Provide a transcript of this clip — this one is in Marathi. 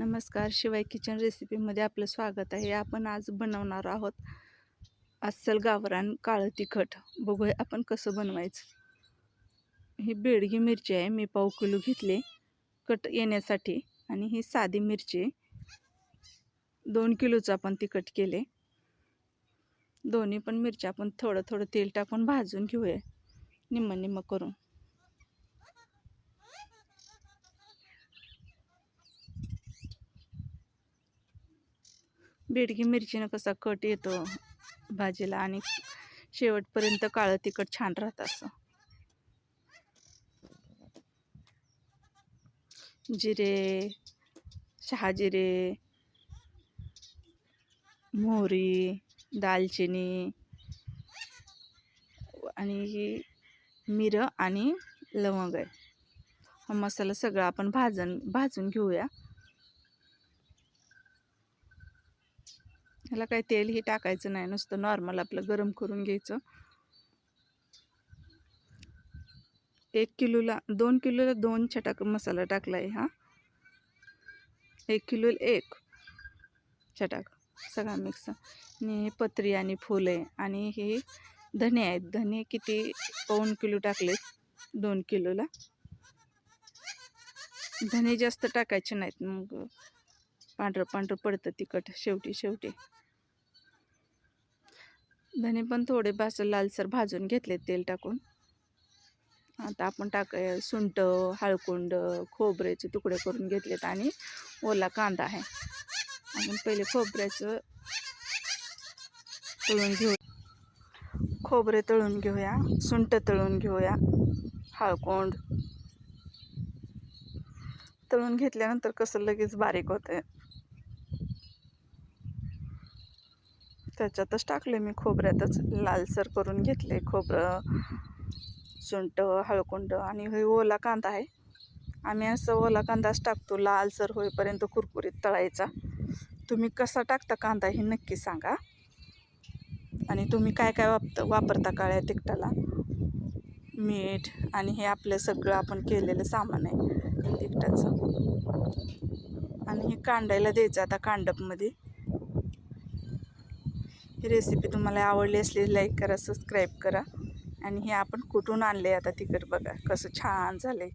नमस्कार शिवाय किचन रेसिपीमध्ये आपलं स्वागत आहे. आपण आज बनवणार आहोत अस्सल गावरान काळं तिखट. बघूया आपण कसं बनवायचं. ही बेडगी मिरची आहे. मी पाव किलो घेतले कट येण्यासाठी. आणि ही साधी मिरची दोन किलोचं आपण तिखट केले दोन्ही पण मिरच्या आपण थोडं थोडं तेल टाकून भाजून घेऊया. निम्म निम्म करून. बेडगी मिरचीनं कसा कट येतो भाजीला आणि शेवटपर्यंत काळं तिखट छान राहतं असं. जिरे शहाजिरे मोहरी दालचिनी आणि ही मिरं आणि लवंग आहे. हा मसाला सगळा आपण भाजून भाजून घेऊया. ह्याला काही तेलही टाकायचं नाही नुसतं नॉर्मल आपलं गरम करून घ्यायचं. एक किलोला दोन किलोला दोन छटाक मसाला टाकला आहे हा. एक किलोला एक छटाक सगळा मिक्स आणि पत्री आणि फुले आणि हे धने आहेत. धने किती? पाऊन किलो टाकले दोन किलोला. धने जास्त टाकायचे नाहीत मग पांढरं पांढरं पडतं तिखट शेवटी शेवटी धने पण थोडे बास लालसर भाजून घेतले तेल टाकून. आता आपण टाक सुंट हळकुंड खोबऱ्याचे तुकडे करून घेतलेत आणि ओला कांदा आहे. आपण पहिले खोबऱ्याचं तळून घेऊ. खोबरे तळून घेऊया सुंट तळून घेऊया हळकोंड. तळून घेतल्यानंतर कसं लगेच बारीक होतं त्याच्यातच टाकले मी खोबऱ्यातच. लालसर करून घेतले खोबरं सुंट हळकुंड आणि हे ओला कांदा आहे. आम्ही असं ओला कांदाच टाकतो. लालसर होईपर्यंत कुरकुरीत तळायचा. तुम्ही कसा टाकता कांदा हे नक्की सांगा. आणि तुम्ही काय काय वापता वापरता काळ्या तिखटाला? मीठ आणि हे आपलं सगळं आपण केलेलं सामान आहे तिखटाचं. आणि हे कांडायला द्यायचं आता कांडपमध्ये. ही रेसिपी तुम्हाला आवडली असली लाईक करा सबस्क्राईब करा. आणि हे आपण कुठून आणले आता तिखट बघा कसं छान झालं आहे